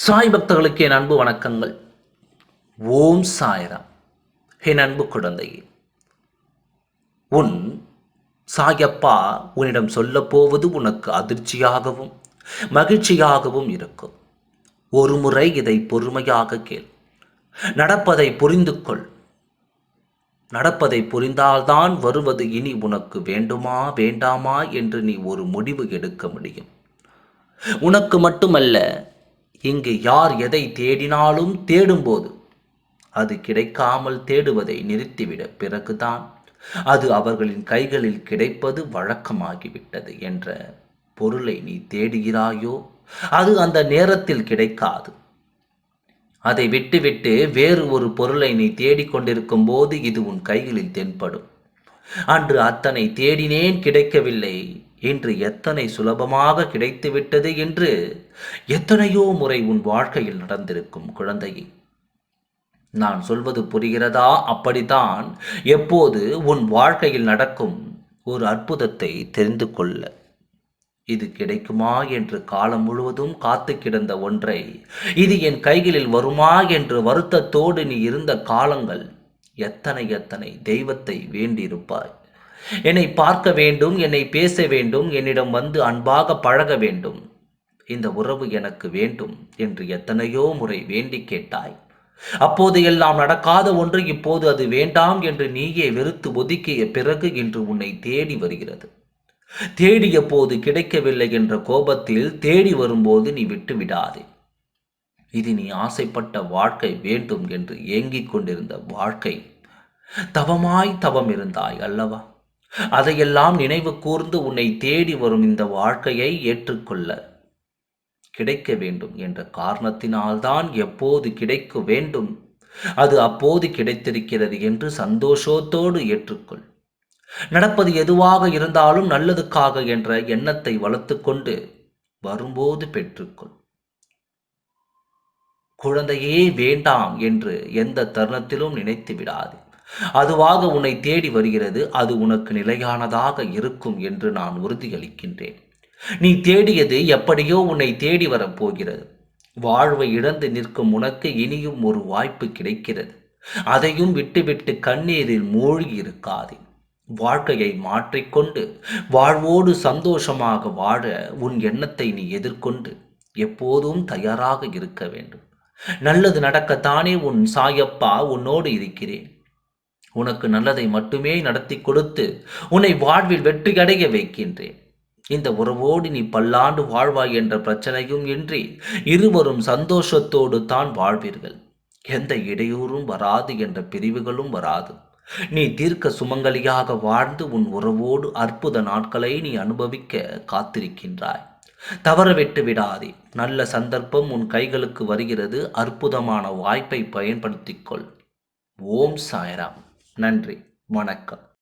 சாய் பக்தர்களுக்கு என் அன்பு வணக்கங்கள். ஓம் சாய்ராம். என் அன்பு குழந்தையே உன் சாயப்பா உன்னிடம் சொல்லப்போவது உனக்கு அதிர்ச்சியாகவும் மகிழ்ச்சியாகவும் இருக்கும். ஒரு முறை இதை பொறுமையாக கேள். நடப்பதை புரிந்து கொள். நடப்பதை புரிந்தால்தான் வருவது இனி உனக்கு வேண்டுமா வேண்டாமா என்று நீ ஒரு முடிவு எடுக்க முடியும். உனக்கு மட்டுமல்ல இங்கு யார் எதை தேடினாலும் தேடும்போது அது கிடைக்காமல் தேடுவதை நிறுத்திவிட பிறகுதான் அது அவர்களின் கைகளில் கிடைப்பது வழக்கமாகிவிட்டது என்ற பொருளை நீ தேடுகிறாயோ அது அந்த நேரத்தில் கிடைக்காது. அதை விட்டுவிட்டு வேறு ஒரு பொருளை நீ தேடிக்கொண்டிருக்கும் போது இது உன் கைகளில் தென்படும். அன்று அத்தனை தேடினேன் கிடைக்கவில்லை. இன்று எத்தனை சுலபமாக கிடைத்துவிட்டது என்று எத்தனையோ முறை உன் வாழ்க்கையில் நடந்திருக்கும் குழந்தையே. நான் சொல்வது புரிகிறதா? அப்படித்தான் எப்போது உன் வாழ்க்கையில் நடக்கும் ஒரு அற்புதத்தை தெரிந்து கொள்ள. இது கிடைக்குமா என்று காலம் முழுவதும் காத்து கிடந்த ஒன்றை இது என் கைகளில் வருமா என்று வருத்தத்தோடு நீ இருந்த காலங்கள் எத்தனை எத்தனை தெய்வத்தை வேண்டியிருப்பாய்? என்னை பார்க்க வேண்டும் என்னை பேச வேண்டும் என்னிடம் வந்து அன்பாக பழக வேண்டும். இந்த உறவு எனக்கு வேண்டும் என்று எத்தனையோ முறை வேண்டி கேட்டாய். அப்போது எல்லாம் நடக்காத ஒன்று இப்போது அது வேண்டாம் என்று நீயே வெறுத்து ஒதுக்கிய பிறகு இன்று உன்னை தேடி வருகிறது. தேடிய போது கிடைக்கவில்லை என்ற கோபத்தில் தேடி வரும்போது நீ விட்டு விடாதே. இது நீ ஆசைப்பட்ட வாழ்க்கை வேண்டும் என்று ஏங்கிக் கொண்டிருந்த வாழ்க்கை தவமாய் தவம் இருந்தாய் அல்லவா? அதையெல்லாம் நினைவு கூர்ந்து உன்னை தேடி வரும் இந்த வாழ்க்கையை ஏற்றுக்கொள்ள கிடைக்க வேண்டும் என்ற காரணத்தினால்தான் எப்போது கிடைக்க வேண்டும்? அது அப்போது கிடைத்திருக்கிறது என்று சந்தோஷத்தோடு ஏற்றுக்கொள். நடப்பது எதுவாக இருந்தாலும் நல்லதுக்காக என்ற எண்ணத்தை வளர்த்துக்கொண்டு வரும்போது பெற்றுக்கொள். குழந்தையே வேண்டாம் என்று எந்த தருணத்திலும் நினைத்து விடாது. அதுவாக உன்னை தேடி வருகிறது அது உனக்கு நிலையானதாக இருக்கும் என்று நான் உறுதியளிக்கின்றேன். நீ தேடியது எப்படியோ உன்னை தேடி வரப்போகிறது. வாழ்வை இழந்து நிற்கும் உனக்கு இனியும் ஒரு வாய்ப்பு கிடைக்கிறது. அதையும் விட்டுவிட்டு கண்ணீரில் மூழ்கி இருக்காதே வாழ்க்கையை மாற்றிக்கொண்டு வாழ்வோடு சந்தோஷமாக வாழ உன் எண்ணத்தை நீ எதிர்கொண்டு எப்போதும் தயாராக இருக்க வேண்டும். நல்லது நடக்கத்தானே உன் சாயப்பா உன்னோடு இருக்கிறேன். உனக்கு நல்லதை மட்டுமே நடத்தி கொடுத்து உன்னை வாழ்வில் வெற்றி அடைய வைக்கின்றேன். இந்த உறவோடு நீ பல்லாண்டு வாழ்வாய் என்ற பிரச்சனையும் இன்றி இருவரும் சந்தோஷத்தோடு தான் வாழ்வீர்கள். எந்த இடையூறும் வராது என்ற பிரிவுகளும் வராது. நீ தீர்க்க சுமங்கலியாக வாழ்ந்து உன் உறவோடு அற்புத நாட்களை நீ அனுபவிக்க காத்திருக்கின்றாய். தவறவிட்டு விடாதே. நல்ல சந்தர்ப்பம் உன் கைகளுக்கு வருகிறது. அற்புதமான வாய்ப்பை பயன்படுத்திக்கொள் ஓம் சாய்ராம். நன்றி. வணக்கம்.